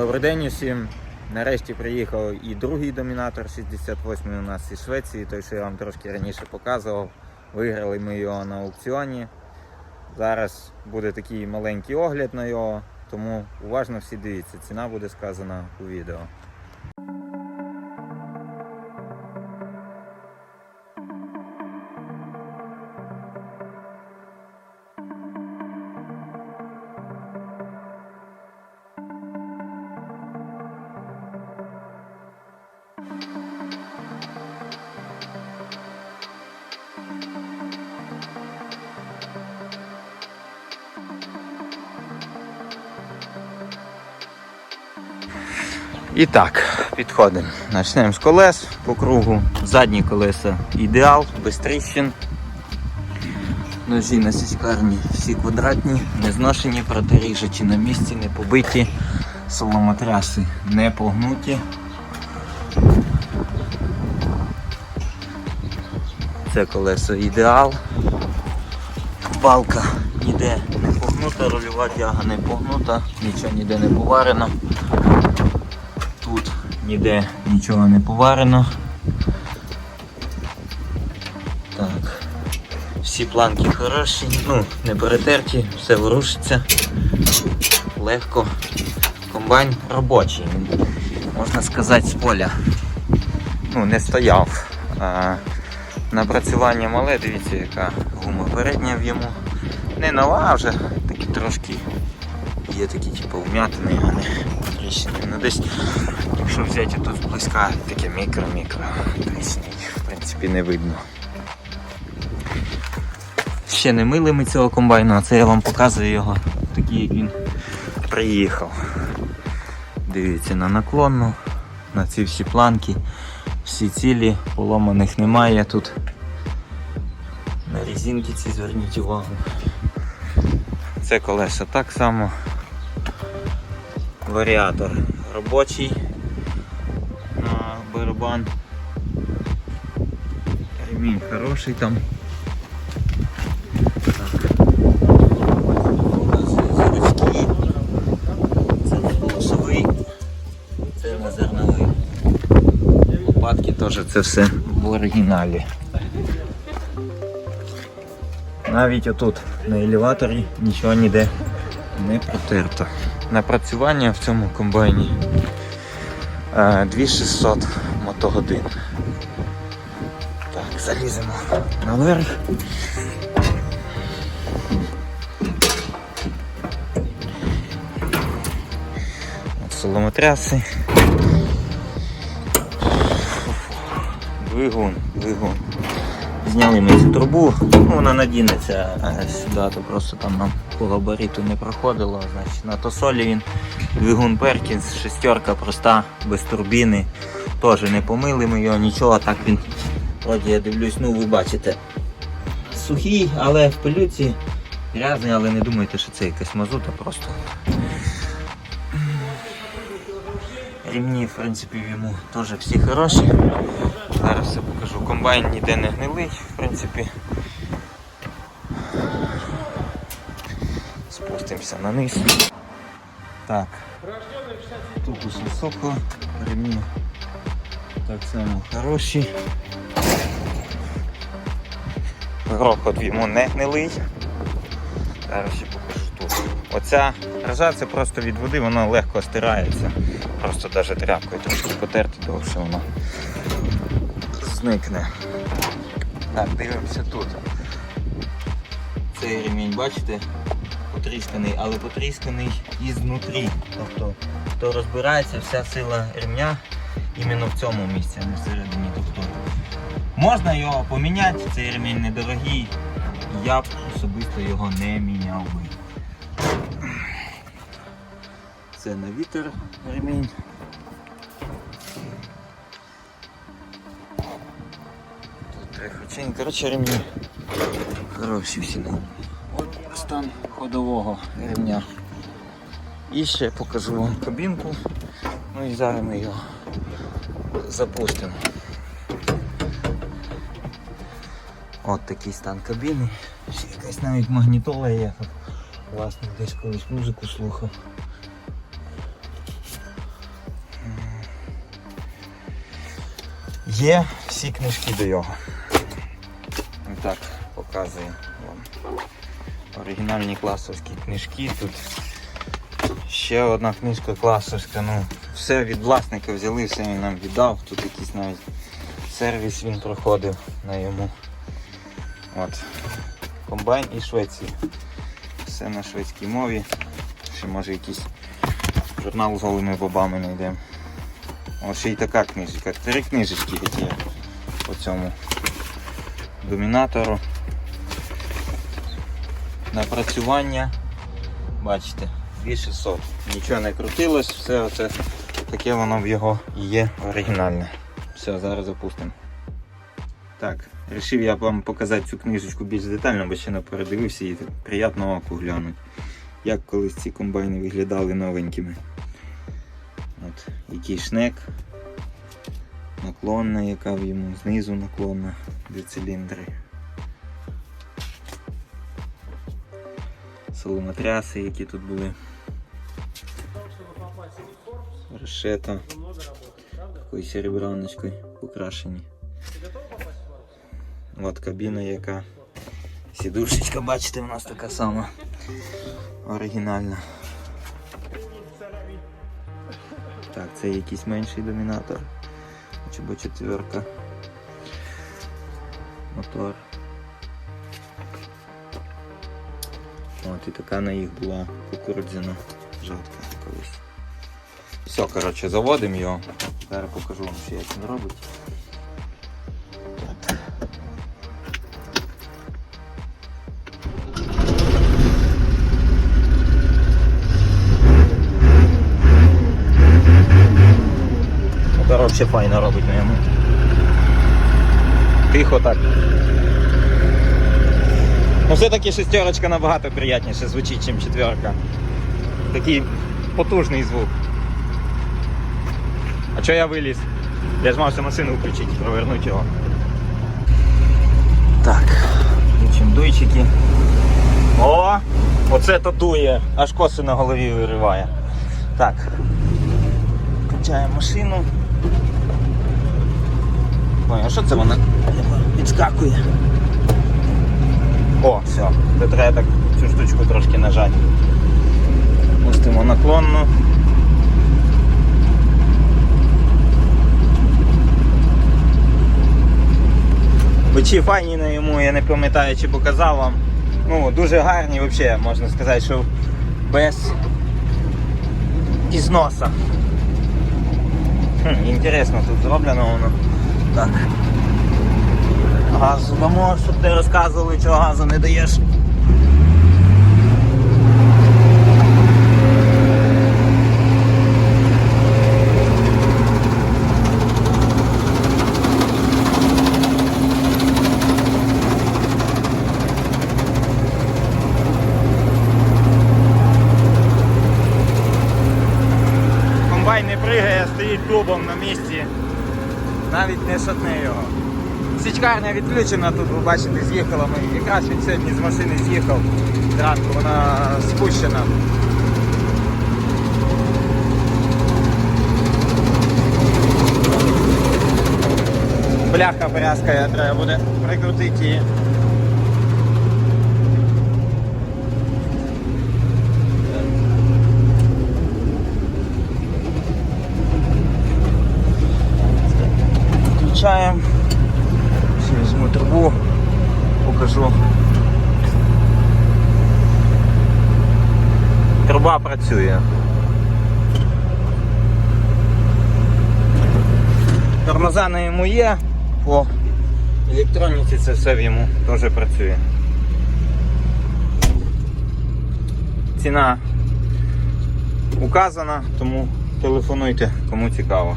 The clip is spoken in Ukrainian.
Добрий день усім. Нарешті приїхав і другий домінатор 68 у нас із Швеції, той, що я вам трошки раніше показував. Виграли ми його на аукціоні. Зараз буде такий маленький огляд на його, тому уважно всі дивіться. Ціна буде сказана у відео. І так, підходимо. Почнемо з колес по кругу. Задні колеса ідеал, без тріщин. Ножі на сіськарні всі квадратні, не зношені, протиріжачі на місці, не побиті, соломотряси не погнуті. Це колесо ідеал. Балка ніде не погнута, рульова тяга не погнута, нічого ніде не поварено. Тут ніде нічого не поварено. Так. Всі планки хороші, ну, не перетерті, все ворушиться. Легко. Комбайн робочий. Він, можна сказати, з поля. Ну, не стояв. А, напрацювання мале, дивіться, яка гума передня в йому. Не нова, вже такі трошки є такі типу вм'ятини, а не тріщини. Ну десь, якщо взяти тут зблизька, таке мікро-мікро тріщини, в принципі, не видно. Ще не мили ми цього комбайну, а це я вам показую його такий, як він приїхав. Дивіться на наклонну, на ці всі планки, всі цілі, поломаних немає тут. На резинки ці зверніть увагу. Це колеса так само. Варіатор робочий на барабан. Ремінь хороший там. Це не голосовий, це не зерновий. Лопатки теж це все в оригіналі. Навіть отут на елеваторі нічого ніде не протерто. Напрацювання в цьому комбайні е, 2600 мотогодин. Так, заліземо наверх. От соломотряси. Двигун, двигун. Зняли ми цю трубу, вона надінеться е, сюди, то просто там нам по габариту не проходило. Значить, на тосолі він двигун Перкінс, шестерка проста, без турбіни. Теж не помили ми його, нічого, так він, вроді я дивлюсь, ну ви бачите, сухий, але в пилюці грязний, але не думайте, що це якась мазута, просто. Рівні, в принципі, йому теж всі хороші. Зараз все покажу. Комбайн ніде не гнилий, в принципі. Спустимося на низ. Так. Тут високо, ремні так само хороші. Грохот йому не гнилий. Зараз ще покажу тут. Оця ржа це просто від води, воно легко стирається. Просто навіть тряпкою трошки потерти, довше воно зникне. Так, дивимося тут. Цей ремінь, бачите, потрісканий, але потрісканий ізнутрі. Тобто, хто розбирається, вся сила ремня іменно в цьому місці, а не всередині. Тобто, можна його поміняти, цей ремінь недорогий. Я б особисто його не міняв би. Це на вітер ремінь. Тут три хочині. Коротше ремні. Хороші. Стан ходового рівня. І ще покажу вам кабінку. Ну і зараз ми його запустимо. От такий стан кабіни. Ще якась навіть магнітола є. Власне, десь колись музику слухав. Є всі книжки до його. Так, показуємо вам. Оригінальні класовські книжки. Тут ще одна книжка класовська. Ну, все від власника взяли, все він нам віддав. Тут якийсь навіть сервіс він проходив на йому. От. Комбайн і Швеції. Все на шведській мові. Ще може якийсь журнал з голими бобами знайдемо. От ще й така книжечка. Три книжечки такі по цьому домінатору. Напрацювання. Бачите, 2600. Нічого не крутилось, все оце таке воно в його є оригінальне. Все, зараз запустимо. Так, вирішив я вам показати цю книжечку більш детально, бо ще не передивився і приємно оку глянуть. Як колись ці комбайни виглядали новенькими. От, який шнек, наклонна, яка в йому, знизу наклонна, де циліндри. Соломотряси, які тут були. Решета. Такою серебраночкою покрашені. От кабіна яка. Сідушечка, бачите, у нас така сама оригінальна. Так, це якийсь менший домінатор. Чобо четверка. Мотор. От і така на їх була кукурудзяна жатка колись. Все, коротше, заводимо його. Зараз покажу вам, що як він робить. От. Мотор взагалі файно робить на ньому. Тихо так. Ну все-таки шестерочка набагато приятніше звучить, ніж четверка. Такий потужний звук. А чого я виліз? Я ж мався машину включити, провернути його. Так, включимо дуйчики. О! Оце то дує, аж коси на голові вириває. Так. Включаємо машину. Ой, а що це вона підскакує? О, все. Тут треба так цю штучку трошки нажати. Пустимо наклонну. Бичі файні на йому, я не пам'ятаю, чи показав вам. Ну, дуже гарні взагалі, можна сказати, що без ізноса. Хм, інтересно тут зроблено воно. Так. Газу дамо, щоб не розказували, чого газу не даєш. Комбайн не пригає, стоїть дубом на місці. Навіть не шатне його. Січкарня відключена тут, ви бачите, з'їхала ми. Якраз він сьогодні з машини з'їхав. Зранку вона спущена. Бляха брязкає, треба буде прикрутити її. Включаємо. Ще візьму трубу, покажу. Труба працює. Тормоза на йому є, по електроніці це все в йому теж працює. Ціна указана, тому телефонуйте, кому цікаво.